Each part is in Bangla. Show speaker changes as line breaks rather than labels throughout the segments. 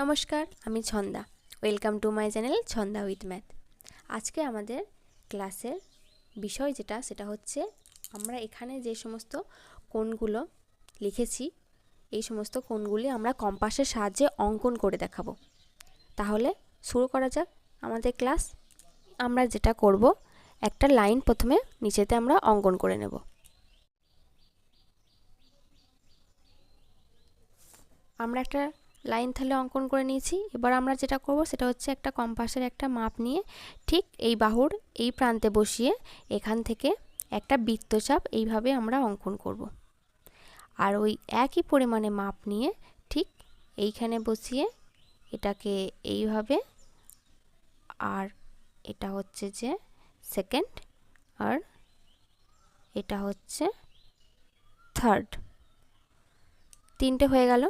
নমস্কার, আমি Chanda. Welcome to my channel Chanda with math আজকে আমাদের ক্লাসের বিষয় যেটা, সেটা হচ্ছে আমরা এখানে যে সমস্ত কোণগুলো লিখেছি, এই সমস্ত কোণগুলি আমরা কম্পাসের সাহায্যে অঙ্কন করে দেখাবো। তাহলে শুরু করা যাক আমাদের ক্লাস। আমরা যেটা করব, একটা লাইন প্রথমে নিচেতে আমরা অঙ্কন করে নেব। আমরা একটা লাইন তাহলে অঙ্কন করে নিয়েছি। এবার আমরা যেটা করব সেটা হচ্ছে একটা কম্পাসের একটা মাপ নিয়ে ঠিক এই বাহুর এই প্রান্তে বসিয়ে এখান থেকে একটা বৃত্তচাপ এইভাবে আমরা অঙ্কন করব। আর ওই একই পরিমাণে মাপ নিয়ে ঠিক এইখানে বসিয়ে এটাকে এইভাবে আর এটা হচ্ছে যে সেকেন্ড আর এটা হচ্ছে থার্ড। তিনটে হয়ে গেল।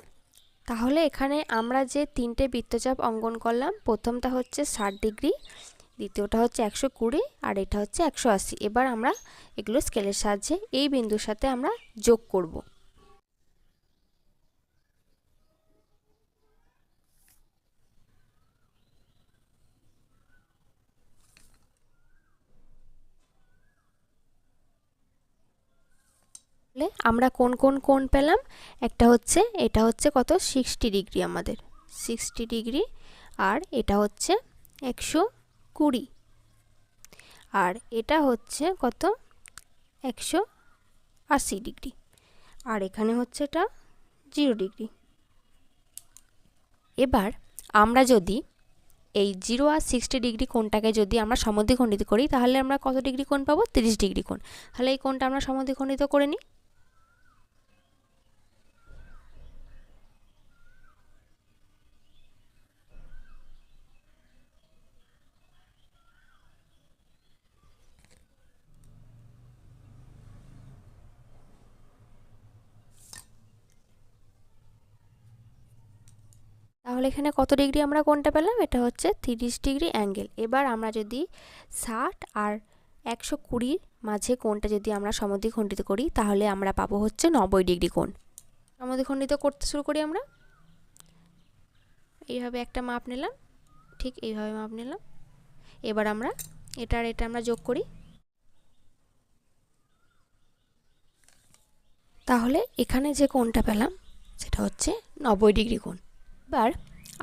তাহলে এখানে আমরা যে তিনটে বৃত্তচাপ অঙ্কন করলাম, প্রথমটা হচ্ছে ষাট ডিগ্রি, দ্বিতীয়টা হচ্ছে একশো কুড়ি, আর এটা হচ্ছে একশো আশি। এবার আমরা এগুলো স্কেলের সাহায্যে এই বিন্দুর সাথে আমরা যোগ করব। আমরা কোন কোন কোণ পেলাম? একটা হচ্ছে, এটা হচ্ছে কত? সিক্সটি ডিগ্রি আমাদের। সিক্সটি ডিগ্রি আর এটা হচ্ছে একশো কুড়ি। আর এটা হচ্ছে কত? একশো আশি ডিগ্রি আর এখানে হচ্ছে এটা জিরো ডিগ্রি এবার আমরা যদি এই জিরো আর সিক্সটি ডিগ্রি কোণটাকে যদি আমরা সমদ্বিখণ্ডিত করি, তাহলে আমরা কত ডিগ্রি কোণ পাবো? তিরিশ ডিগ্রি কোণ। তাহলে এই কোণটা আমরা সমদ্বিখণ্ডিত করে নিই। তাহলে এখানে কত ডিগ্রি আমরা কোনটা পেলাম? এটা হচ্ছে তিরিশ ডিগ্রি অ্যাঙ্গেল। এবার আমরা যদি ষাট আর একশো কুড়ির মাঝে কোনটা যদি আমরা সমদ্বিখণ্ডিত করি, তাহলে আমরা পাবো হচ্ছে নব্বই ডিগ্রি কোণ। সমদ্বিখণ্ডিত করতে শুরু করি আমরা। এইভাবে একটা মাপ নিলাম। ঠিক এইভাবে মাপ নিলাম। এবার আমরা এটা আর এটা আমরা যোগ করি। তাহলে এখানে যে কোণটা পেলাম, সেটা হচ্ছে নব্বই ডিগ্রি কোণ। এবার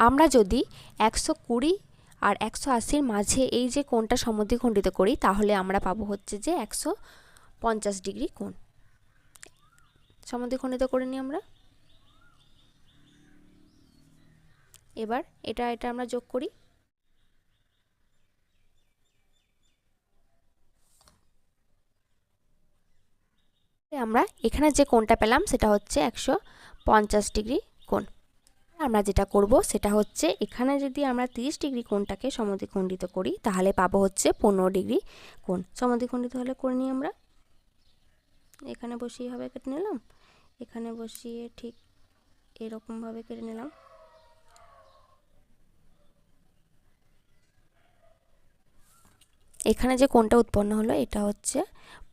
আমরা যদি একশো কুড়ি আর একশো আশির মাঝে এই যে কোণটা সমদ্বিখণ্ডিত করি, তাহলে আমরা পাবো হচ্ছে যে একশো পঞ্চাশ ডিগ্রি কোণ। সমদ্বিখণ্ডিত করে নিই আমরা। এবার এটা এটা আমরা যোগ করি। আমরা এখানে যে কোণটা পেলাম, সেটা হচ্ছে একশো পঞ্চাশ ডিগ্রি। আমরা যেটা করব সেটা হচ্ছে এখানে যদি আমরা 30 ডিগ্রি কোণটাকে সমদ্বিখণ্ডিত করি, তাহলে পাবো হচ্ছে পনেরো ডিগ্রি কোণ। সমদ্বিখণ্ডিত হলে করে নিই আমরা। এখানে বসিয়ে হবে কেটে নিলাম। এখানে বসিয়ে ঠিক এরকমভাবে কেটে নিলাম। এখানে যে কোণটা উৎপন্ন হলো, এটা হচ্ছে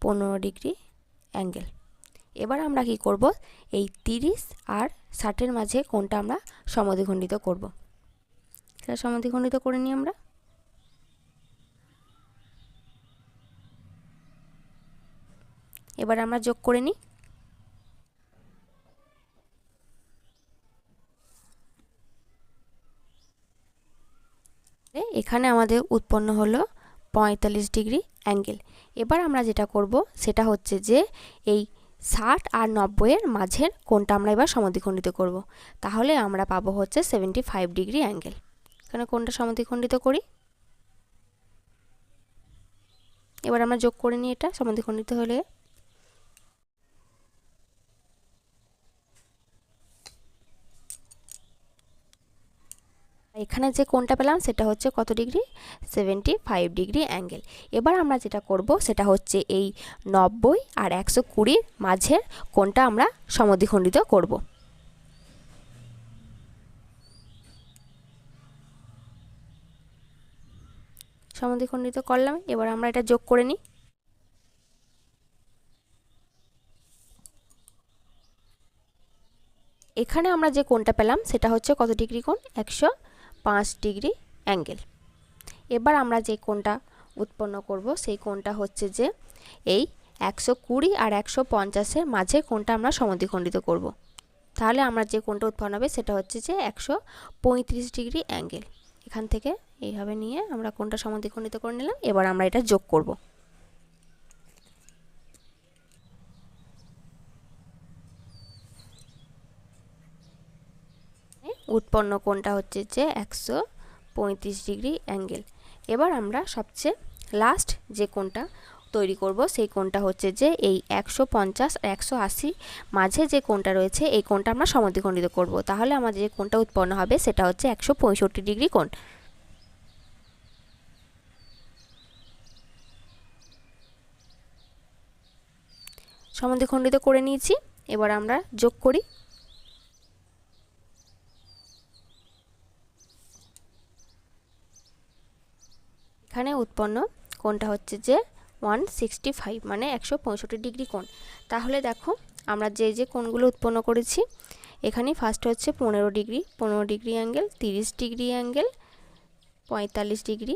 পনেরো ডিগ্রি অ্যাঙ্গেল। এবার আমরা কি করব? এই তিরিশ আর ষাটের মাঝে কোনটা আমরা সমদ্বিখণ্ডিত করব? সেটা সমদ্বিখণ্ডিত করে নিই আমরা। এবার আমরা যোগ করে নিই। এখানে আমাদের উৎপন্ন হলো পঁয়তাল্লিশ ডিগ্রি অ্যাঙ্গেল। এবার আমরা যেটা করব, সেটা হচ্ছে যে এই ষাট আর নব্বইয়ের মাঝের কোনটা আমরা এবার সমদ্বিখণ্ডিত করব। তাহলে আমরা পাবো হচ্ছে সেভেন্টি ফাইভ ডিগ্রি অ্যাঙ্গেল এখানে কোনটা সমদ্বিখণ্ডিত করি এবার আমরা যোগ করে নিই এটা সমদ্বিখণ্ডিত হলে এখানে যে কোনটা পেলাম সেটা হচ্ছে কত degree? Seventy five degree angle এবার আমরা যেটা করব সেটা হচ্ছে এই নব্বই আর একশো কুড়ির মাঝের কোনটা আমরা সমদ্বিখণ্ডিত করব। সমদ্বিখণ্ডিত করলাম, এবার আমরা এটা যোগ করে নিই। এখানে আমরা যে কোণটা পেলাম সেটা হচ্ছে কত ডিগ্রি কোণ? একশো পাঁচ ডিগ্রি অ্যাঙ্গেল। এবার আমরা যে কোণটা উৎপন্ন করব, সেই কোণটা হচ্ছে যে এই একশো কুড়ি আর একশো পঞ্চাশের মাঝে কোণটা আমরা সমদ্বিখণ্ডিত করব। তাহলে আমরা যে কোণটা উৎপন্ন হবে, সেটা হচ্ছে যে একশো পঁয়ত্রিশ ডিগ্রি অ্যাঙ্গেল। এখান থেকে এইভাবে নিয়ে আমরা কোণটা সমদ্বিখণ্ডিত করে নিলাম। এবার আমরা এটা যোগ করব। উৎপন্ন কোণটা হচ্ছে যে একশো পঁয়ত্রিশ ডিগ্রি অ্যাঙ্গেল। এবার আমরা সবচেয়ে লাস্ট যে কোণটা তৈরি করব, সেই কোণটা হচ্ছে যে এই একশো পঞ্চাশ, একশো আশি মাঝে যে কোণটা রয়েছে, এই কোণটা আমরা সমদ্বিখণ্ডিত করব। তাহলে আমাদের যে কোণটা উৎপন্ন হবে, সেটা হচ্ছে একশো পঁয়ষট্টি ডিগ্রি কোণ। সমদ্বিখণ্ডিত করে নিয়েছি। এবার আমরা যোগ করি। এখানে উৎপন্ন কোণটা হচ্ছে যে ওয়ান সিক্সটি ফাইভ মানে একশো পঁয়ষট্টি ডিগ্রি কোণ। তাহলে দেখো, আমরা যে যে কোণগুলো উৎপন্ন করেছি এখানে ফার্স্ট হচ্ছে পনেরো ডিগ্রি পনেরো ডিগ্রি অ্যাঙ্গেল তিরিশ ডিগ্রি অ্যাঙ্গেল পঁয়তাল্লিশ ডিগ্রি।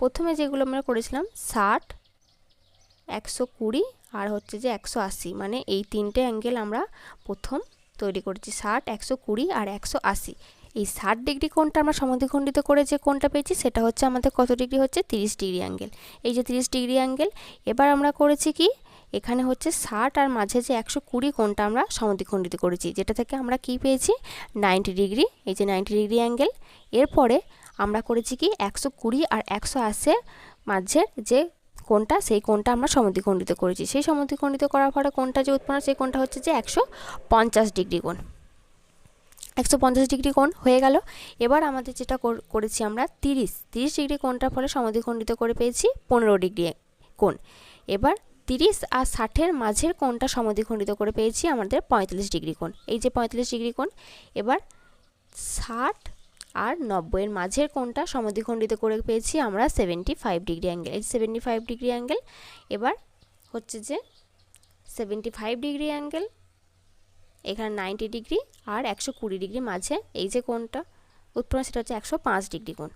প্রথমে যেগুলো আমরা করেছিলাম, ষাট, একশো কুড়ি আর হচ্ছে যে একশো আশি মানে এই তিনটে অ্যাঙ্গেল আমরা প্রথম তৈরি করেছি, ষাট, একশো কুড়ি আর একশো আশি। এই ষাট ডিগ্রি কোণটা আমরা সমদ্বিখণ্ডিত করে যে কোণটা পেয়েছি, সেটা হচ্ছে আমাদের কত ডিগ্রি হচ্ছে? তিরিশ ডিগ্রি অ্যাঙ্গেল। এই যে তিরিশ ডিগ্রি অ্যাঙ্গেল, এবার আমরা করেছি কি? এখানে হচ্ছে ষাট আর মাঝে যে একশো কুড়ি কোণটা আমরা সমদ্বিখণ্ডিত করেছি, যেটা থেকে আমরা কি পেয়েছি? Ninety degree. এই যে নাইনটি ডিগ্রি অ্যাঙ্গেল, এরপরে আমরা করেছি কি? একশো কুড়ি আর একশো আশি মাঝের যে কোনটা সেই কোনটা আমরা সমদ্বিখণ্ডিত করেছি। সেই সমদ্বিখণ্ডিত করার পরে কোনটা যে উৎপন্ন, সেই কোনটা হচ্ছে যে একশো পঞ্চাশ ডিগ্রি কোণ। একশো পঞ্চাশ ডিগ্রি কোণ হয়ে গেল। এবার আমাদের যেটা করেছি আমরা তিরিশ। তিরিশ ডিগ্রি কোণটার ফলে সমদ্বিখণ্ডিত করে পেয়েছি পনেরো ডিগ্রি কোণ। এবার তিরিশ আর ষাটের মাঝের কোণটা সমদ্বিখণ্ডিত করে পেয়েছি আমাদের পঁয়তাল্লিশ ডিগ্রি কোণ। এই যে পঁয়তাল্লিশ ডিগ্রি কোণ, এবার ষাট আর নব্বইয়ের মাঝের কোণটা সমদ্বিখণ্ডিত করে পেয়েছি আমরা সেভেন্টি ফাইভ ডিগ্রি অ্যাঙ্গেল। এই সেভেন্টি ফাইভ ডিগ্রি অ্যাঙ্গেল, এবার হচ্ছে যে সেভেন্টি ফাইভ ডিগ্রি অ্যাঙ্গেল এখানে নাইনটি ডিগ্রি আর একশো কুড়ি ডিগ্রি মাঝে, এই যে কোণটা, উৎপন্ন সেটা হচ্ছে একশো পাঁচ ডিগ্রি কোণ।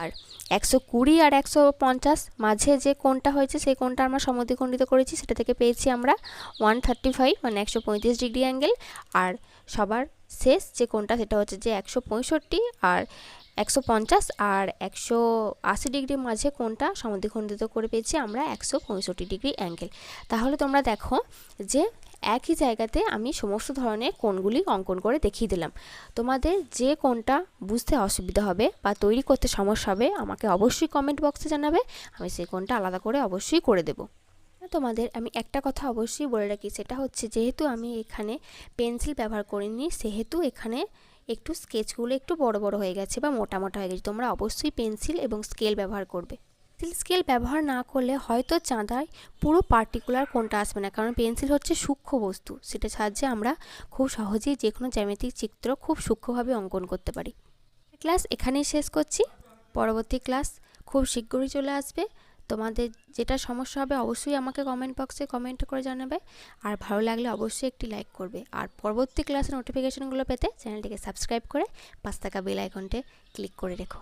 আর একশো কুড়ি আর একশো পঞ্চাশ মাঝে যে কোণটা হয়েছে, সেই কোণটা আমরা সমদ্বিখণ্ডিত করেছি, সেটা থেকে পেয়েছি আমরা ওয়ান থার্টি ফাইভ মানে একশো পঁয়ত্রিশ ডিগ্রি অ্যাঙ্গেল আর সবার শেষ যে কোণটা, সেটা হচ্ছে যে একশো পঁয়ষট্টি আর একশো পঞ্চাশ, আর একশো আশি ডিগ্রির মাঝে কোনটা সমদ্বিখণ্ডিত করে পেয়েছি আমরা একশো পঁয়ষট্টি ডিগ্রি অ্যাঙ্গেল তাহলে তোমরা দেখো যে একই জায়গাতে আমি সমস্ত ধরনের কোণগুলি অঙ্কন করে দেখিয়ে দিলাম। তোমাদের যে কোনটা বুঝতে অসুবিধা হবে বা তৈরি করতে সমস্যা হবে, আমাকে অবশ্যই কমেন্ট বক্সে জানাবে। আমি সেই কোনটা আলাদা করে অবশ্যই করে দেবো। তোমাদের আমি একটা কথা অবশ্যই বলে রাখি, সেটা হচ্ছে যেহেতু আমি এখানে পেন্সিল ব্যবহার করিনি, সেহেতু এখানে একটু স্কেচগুলো একটু বড় বড় হয়ে গেছে বা মোটা মোটা হয়ে গেছে। তোমরা অবশ্যই পেন্সিল এবং স্কেল ব্যবহার করবে। পেন্সিল স্কেল ব্যবহার না করলে হয়তো চাঁদায় পুরো পার্টিকুলার কোনটা আসবে না। কারণ পেন্সিল হচ্ছে সূক্ষ্ম বস্তু, সেটা সাহায্যে আমরা খুব সহজেই যে কোনো জ্যামিতিক চিত্র খুব সূক্ষ্মভাবে অঙ্কন করতে পারি। ক্লাস এখানেই শেষ করছি। পরবর্তী ক্লাস খুব শীঘ্রই চলে আসবে। তোমাদের যেটা সমস্যা হবে অবশ্যই আমাকে কমেন্ট বক্সে কমেন্ট করে জানাবে। আর ভালো লাগলে অবশ্যই একটি লাইক করবে। আর পরবর্তী ক্লাসের নোটিফিকেশনগুলো পেতে চ্যানেলটিকে সাবস্ক্রাইব করে পাঁচ টাকা বেল আইকনটে ক্লিক করে রেখো।